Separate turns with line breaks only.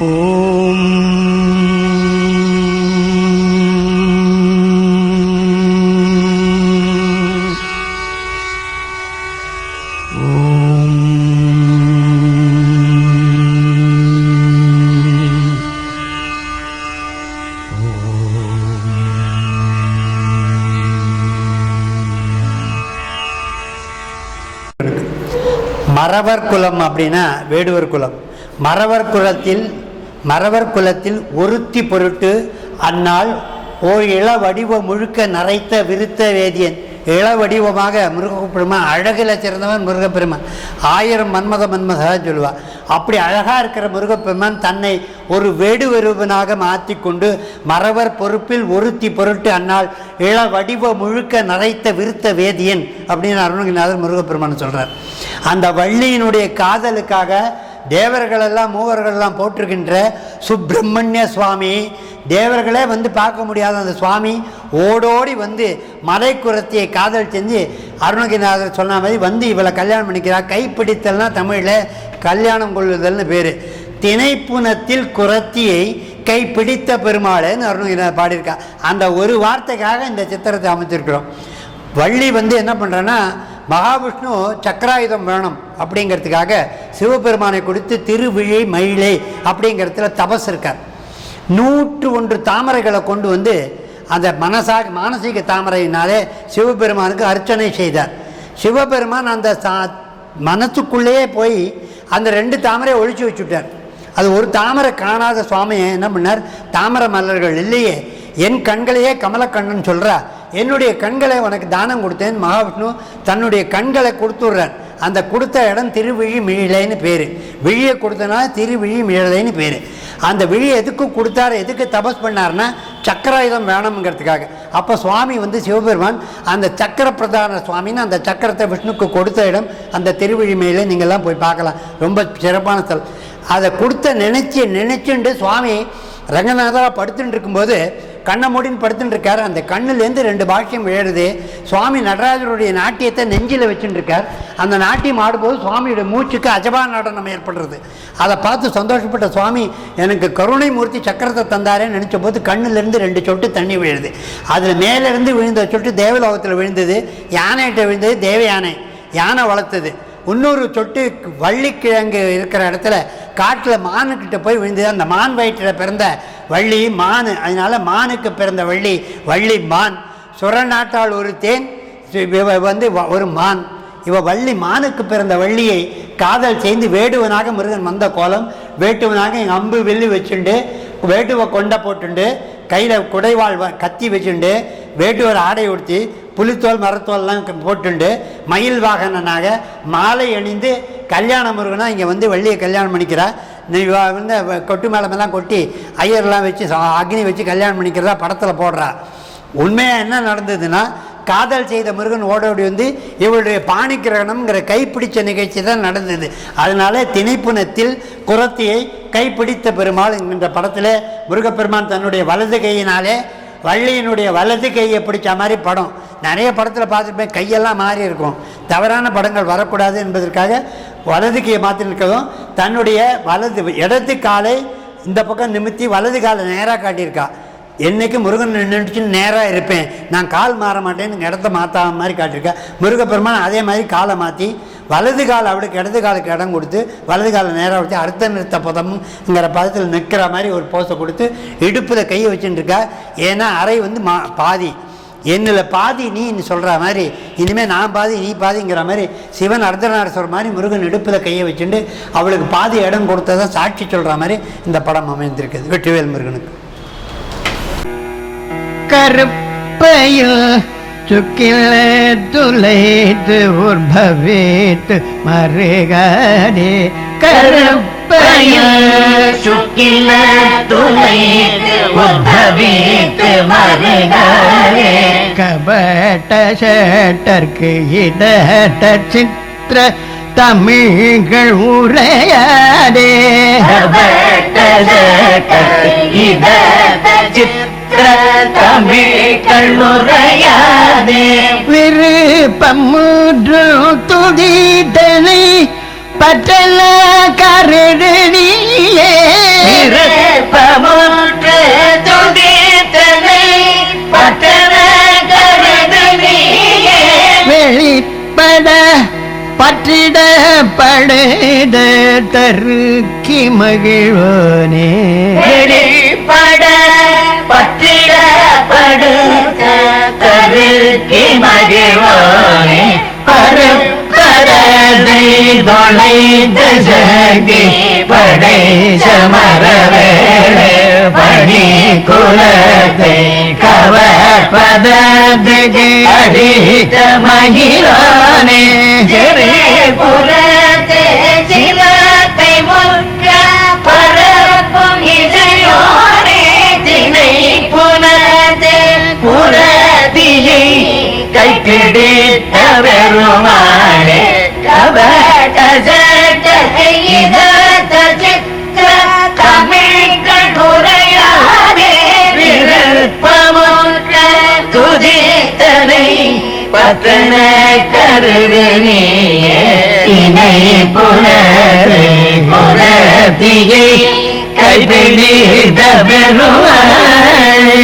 ஓம்.
மறவர் குலம் அப்படின்னா வேடுவர் குலம். மறவர் குலத்தில் மறவர் குலத்தில் ஒருத்தி பொருட்டு அந்நாள் ஓர் இள வடிவ முழுக்க நரைத்த விருத்த வேதியன் இள வடிவமாக முருகப்பெருமான் அழகில் சிறந்தவன் முருகப்பெருமான். ஆயிரம் மன்மத மன்மதா சொல்லுவாள் அப்படி அழகாக இருக்கிற முருகப்பெருமான் தன்னை ஒரு வெடுவெருவனாக மாற்றி கொண்டு மறவர் பொறுப்பில் ஒருத்தி பொருட்டு அன்னால் இள வடிவ முழுக்க நரைத்த விருத்த வேதியன் அப்படின்னு அருணகிரிநாதர் முருகப்பெருமான் சொல்கிறார் அந்த வள்ளியினுடைய காதலுக்காக தேவர்களெல்லாம் மூவர்களெல்லாம் போட்டிருக்கின்ற சுப்பிரமணிய சுவாமி. தேவர்களே வந்து பார்க்க முடியாத அந்த சுவாமி ஓடோடி வந்து மலைக்குரத்தியை காதல் செஞ்சு அருணகிரிநாதர் சொன்ன மாதிரி வந்து இவளை கல்யாணம் பண்ணிக்கிறா கைப்பிடித்தல்னா தமிழில் கல்யாணம் கொள்ளுதல்னு பேர். திணைப்புணத்தில் குரத்தியை கைப்பிடித்த பிடித்த பெருமாளேன்னு அருணகிரிநாதர் பாடியிருக்கா. அந்த ஒரு வார்த்தைக்காக இந்த சித்திரத்தை அமைச்சிருக்கிறோம். வள்ளி வந்து என்ன பண்ணுறேன்னா மகாவிஷ்ணு சக்கராயுதம் வேணும் அப்படிங்கிறதுக்காக சிவபெருமானை கொடுத்து திருவிழி மயிலை அப்படிங்கிறதுல தபஸ் இருக்கார். நூற்று ஒன்று தாமரைகளை கொண்டு வந்து அந்த மனசாக மானசீக தாமரையினாலே சிவபெருமானுக்கு அர்ச்சனை செய்தார். சிவபெருமான் அந்த சா போய் அந்த ரெண்டு தாமரையை ஒழிச்சு வச்சுட்டார். அது ஒரு தாமரை காணாத சுவாமியை என்ன பண்ணார்? தாமரை மலர்கள் இல்லையே என் கண்களையே கமலக்கண்ணன் சொல்கிறா என்னுடைய கண்களை உனக்கு தானம் கொடுத்தேன் மகாவிஷ்ணு. தன்னுடைய கண்களை கொடுத்துட்றார். அந்த கொடுத்த இடம் திருவிழி மிழலைன்னு பேர். விழியை கொடுத்தனால திருவிழி மிழலைன்னு பேர். அந்த விழி எதுக்கு கொடுத்தாரு எதுக்கு தபஸ் பண்ணார்னா சக்கராயுதம் வேணுங்கிறதுக்காக அப்போ சுவாமி வந்து சிவபெருமான் அந்த சக்கர பிரதான சுவாமின்னு அந்த சக்கரத்தை விஷ்ணுக்கு கொடுத்த இடம் அந்த திருவிழி மேலே நீங்கள்லாம் போய் பார்க்கலாம். ரொம்ப சிறப்பான ஸ்தலம். அதை கொடுத்த நினைச்சு நினைச்சுண்டு சுவாமி ரங்கநாதராக படுத்துட்டு இருக்கும்போது கண்ணை மூடின்னு படுத்துட்டு இருக்கார் அந்த கண்ணுலேருந்து ரெண்டு பாஷ்யம் விழுது சுவாமி நடராஜருடைய நாட்டியத்தை நெஞ்சில் வச்சுட்டு இருக்கார் அந்த நாட்டியம் ஆடும்போது சுவாமியோட மூச்சுக்கு அஜபா நடனம் ஏற்படுறது. அதை பார்த்து சந்தோஷப்பட்ட சுவாமி எனக்கு கருணை மூர்த்தி சக்கரத்தை தந்தாரேன்னு நினச்ச போது கண்ணுலேருந்து ரெண்டு சொட்டு தண்ணி விழுது. அதில் மேலேருந்து விழுந்த சொட்டு தேவலோகத்தில் விழுந்தது. யானைகிட்ட விழுந்தது தேவ யானை. யானை வளர்த்தது. இன்னொரு தொட்டு வள்ளிக்கிழங்கு இருக்கிற இடத்துல காட்டில் மானுக்கிட்ட போய் விழுந்தது அந்த மான் வயிற்றில் பிறந்த வள்ளி மான். அதனால மானுக்கு பிறந்த வள்ளி வள்ளி மான். சுரநாட்டால் ஒரு தேன் இவ வந்து வ- ஒரு மான். இவ வள்ளி மானுக்கு பிறந்த வள்ளியை காதல் செய்து வேடுவனாக முருகன் வந்த கோலம் வேட்டுவனாக எங்கள் அம்பு வில்லு வச்சுண்டு வேட்டுவை கொண்டை போட்டுண்டு கையில் குடைவாள் வ- கத்தி வச்சுண்டு வேட்டுவர் ஆடை உடுத்தி புலித்தோல் மரத்தோல்லாம் போட்டுண்டு மயில் வாகனனாக மாலை அணிந்து கல்யாண முருகனாக இங்கே வந்து வள்ளியை கல்யாணம் பண்ணிக்கிறா. நீ வந்து கொட்டு மேலமெல்லாம் கொட்டி ஐயர்லாம் வச்சு அக்னி வச்சு கல்யாணம் பண்ணிக்கிறதா படத்தில் போடுறா. உண்மையாக என்ன நடந்ததுன்னா காதல் செய்த முருகன் ஓடோடி வந்து இவருடைய பாணிக்கிரகணம்ங்கிற கைப்பிடிச்ச நிகழ்ச்சி தான் நடந்தது. அதனால திணைப்புணத்தில் குரத்தியை கைப்பிடித்த பெருமாள் என்கின்ற படத்தில் முருகப்பெருமான் தன்னுடைய வலது கையினாலே வள்ளியினுடைய வலது கையை பிடிச்ச மாதிரி படம். நிறைய படத்தில் பார்த்துருப்பேன் கையெல்லாம் மாறி இருக்கும். தவறான படங்கள் வரக்கூடாது என்பதற்காக வலது கையை மாற்றிருக்கதும் தன்னுடைய வலது இடது காலை இந்த பக்கம் நிமித்தி வலது காலை நேராக காட்டியிருக்கா. என்னைக்கு முருகன் நின்றுச்சு நேராக இருப்பேன். நான் கால் மாற மாட்டேன்னு இடத்த மாற்றாத மாதிரி காட்டியிருக்கேன் முருகப்பெருமான் அதே மாதிரி காலை மாற்றி வலது கால் அவளுக்கு இடது காலுக்கு இடம் கொடுத்து வலது காலை நேராக வச்சு அர்த்த நிறுத்த பதம்ங்கிற பதத்தில் நிற்கிற மாதிரி ஒரு போஸை கொடுத்து இடுப்பில் கையை வச்சுட்டுருக்கா ஏன்னா அறை வந்து மா பாதி. என்னில் பாதி நீன்னு சொல்கிற மாதிரி இனிமேல் நான் பாதி நீ பாதிங்கிற மாதிரி சிவன் அர்த்தநாரஸ்வரர் மாதிரி முருகன் இடுப்பில் கையை வச்சுட்டு அவளுக்கு பாதி இடம் கொடுத்ததை சாட்சி சொல்கிற மாதிரி இந்த படம் அமைந்திருக்குது. வெற்றிவேல் முருகனுக்கு.
கருப்பையில் சுக்கில துளைத்து உற்பவித்து கருப்பு கருப்பையில்
சுக்கில துளைத்து உத்தவித்து மருகவே
கபட்ட சேட்டர்க்கு இடட்ட சித்திர தமிழ்கள் உரையாதே
இத சித்திர தமிழ் கண்ணுரையாதே
விருப்பம் துதித்தனை பட்டல கருடியே வெளிப்பட பற்றிடப்படுத தருக்கி மகிழ்வோனே.
வெளிப்பட பற்றிடப்படுத்த கருக்கி மகிழ்வோனே. பருப்பரதை தொலைந்த சக்தி படை சமரவேளே பணி குலத்தை கவற்பதத்துக்கு அடித்த மகிழானே. ஜெரே புலத்தே விருப்பமுற்ற துதித்தனை பத்தன கருது நீயே இணை புனரை புனத்தியை கைப்பிடித்த பெருமானே.